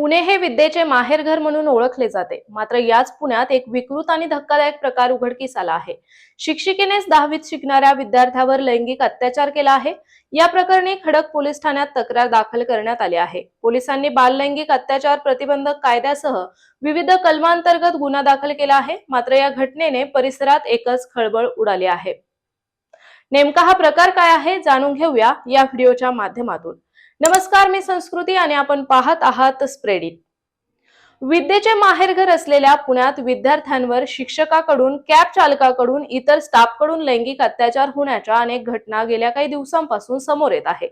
पुणे हे विद्येचे माहेरघर म्हणून ओळखले जाते. मात्र याच पुण्यात एक विकृत आणि धक्कादायक प्रकार उघडकीस आला आहे. शिक्षिकेनेच दहावीत शिकणाऱ्या विद्यार्थ्यावर लैंगिक अत्याचार केला आहे. या प्रकरणी खडक पोलीस ठाण्यात तक्रार दाखल करण्यात आली आहे. पोलिसांनी बाल लैंगिक अत्याचार प्रतिबंधक कायद्यासह विविध कलमांतर्गत गुन्हा दाखल केला आहे. मात्र या घटनेने परिसरात एकच खळबळ उडाली आहे. नेमका हा प्रकार काय आहे जाणून घेऊया या व्हिडिओच्या माध्यमातून. नमस्कार मी संस्कृती आणि आपण पाहत आहात स्प्रेडिट विद्येचे माहेरघर असलेल्या पुण्यात विद्यार्थ्यांवर शिक्षकाकडून कॅब चालकाकडून इतर स्टाफकडून लैंगिक अत्याचार होण्याच्या अनेक घटना गेल्या काही दिवसांपासून समोर येत आहे.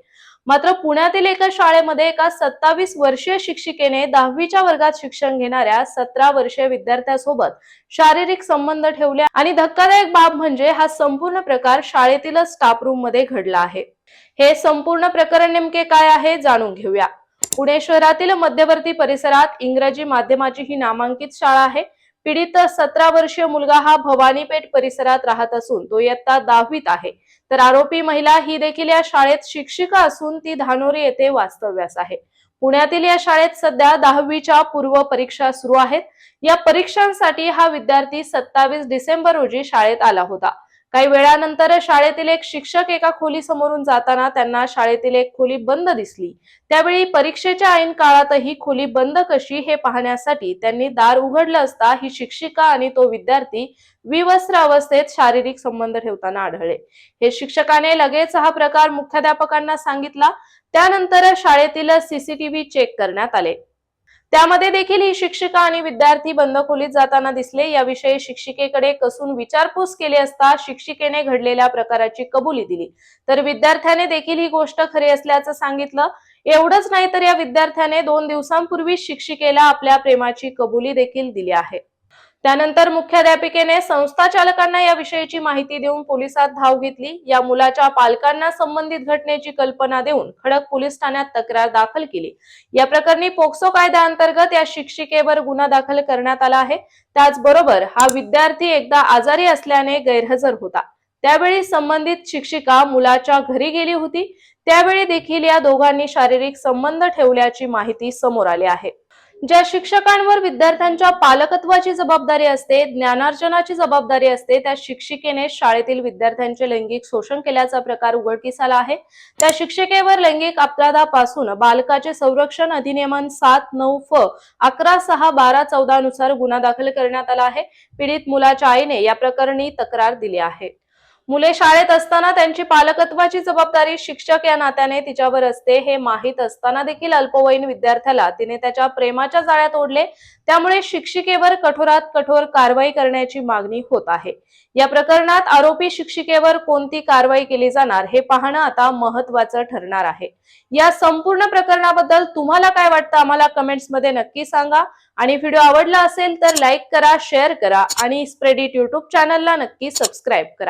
मात्र पुण्यातील एका शाळेमध्ये एका सत्तावीस वर्षीय शिक्षिकेने दहावीच्या वर्गात शिक्षण घेणाऱ्या सतरा वर्षीय विद्यार्थ्यासोबत शारीरिक संबंध ठेवले आणि धक्कादायक बाब म्हणजे हा संपूर्ण प्रकार शाळेतीलच स्टाफ रूममध्ये घडला आहे. हे संपूर्ण प्रकरण नेमके काय आहे जाणून घेऊया. पुणे शहरातील मध्यवर्ती परिसरात इंग्रजी माध्यमाची ही नामांकित शाळा आहे. पीडित सतरा वर्षीय मुलगा हा भवानीपेठ परिसरात राहत असून तो इयत्ता दहावीत आहे. तर आरोपी महिला ही देखील या शाळेत शिक्षिका असून ती धानोरी येथे वास्तव्यास आहे. पुण्यातील या शाळेत सध्या दहावीच्या पूर्व परीक्षा सुरू आहेत. या परीक्षांसाठी हा विद्यार्थी सत्तावीस डिसेंबर रोजी शाळेत आला होता. काही वेळानंतर शाळेतील एक शिक्षक एका खोली समोरून जाताना त्यांना शाळेतील एक खोली बंद दिसली. त्यावेळी परीक्षेच्या ऐन काळातही खोली बंद कशी हे पाहण्यासाठी त्यांनी दार उघडलं असता ही शिक्षिका आणि तो विद्यार्थी विवस्त्र अवस्थेत शारीरिक संबंध ठेवताना आढळले. हे शिक्षकाने लगेच हा प्रकार मुख्याध्यापकांना सांगितला. त्यानंतर शाळेतील सीसीटीव्ही चेक करण्यात आले. त्यामध्ये देखील ही शिक्षिका आणि विद्यार्थी बंद खोलीत जाताना दिसले. याविषयी शिक्षिकेकडे कसून विचारपूस केली असता शिक्षिकेने घडलेल्या प्रकाराची कबुली दिली. तर विद्यार्थ्याने देखील ही गोष्ट खरी असल्याचं सांगितलं. एवढंच नाही तर या विद्यार्थ्याने दोन दिवसांपूर्वी शिक्षिकेला आपल्या प्रेमाची कबुली देखील दिली आहे. त्यानंतर मुख्याध्यापिकेने संस्था चालकांना या विषयीची माहिती देऊन पोलिसात धाव घेतली. या मुलाच्या पालकांना संबंधित घटनेची कल्पना देऊन खडक पोलीस ठाण्यात तक्रार दाखल केली. या प्रकरणी पोक्सो कायद्याअंतर्गत या शिक्षिकेवर गुन्हा दाखल करण्यात आला आहे. त्याचबरोबर हा विद्यार्थी एकदा आजारी असल्याने गैरहजर होता. त्यावेळी संबंधित शिक्षिका मुलाच्या घरी गेली होती. त्यावेळी देखील या दोघांनी शारीरिक संबंध ठेवल्याची माहिती समोर आली आहे. ज्या शिक्षकांवर विद्यार्थ्यांच्या पालकत्वाची जबाबदारी असते ज्ञानार्जनाची जबाबदारी असते त्या शिक्षिकेने शाळेतील विद्यार्थ्यांचे लैंगिक शोषण केल्याचा प्रकार उघडकीस आला आहे. त्या शिक्षिकेवर लैंगिक अपराधापासून बालकाचे संरक्षण अधिनियमन सात नऊ फ अकरा सहा बारा चौदा नुसार गुन्हा दाखल करण्यात आला आहे. पीडित मुलाच्या आईने या प्रकरणी तक्रार दिली आहे. मुले शाळेत असताना त्यांची पालकत्वाची जबाबदारी शिक्षक या नात्याने तिच्यावर असते हे माहीत असताना देखील अल्पवयीन विद्यार्थ्याला तिने त्याच्या प्रेमाच्या जाळ्यात ओढले. त्यामुळे शिक्षिकेवर कठोरात कठोर कारवाई करण्याची मागणी होत आहे. या प्रकरणात आरोपी शिक्षिकेवर कोणती कारवाई केली जाणार हे पाहणं आता महत्वाचं ठरणार आहे. या संपूर्ण प्रकरणाबद्दल तुम्हाला काय वाटतं आम्हाला कमेंट्समध्ये नक्की सांगा. आणि व्हिडिओ आवडला असेल तर लाईक करा शेअर करा आणि स्प्रेडिट युट्यूब चॅनलला नक्की सबस्क्राईब करा.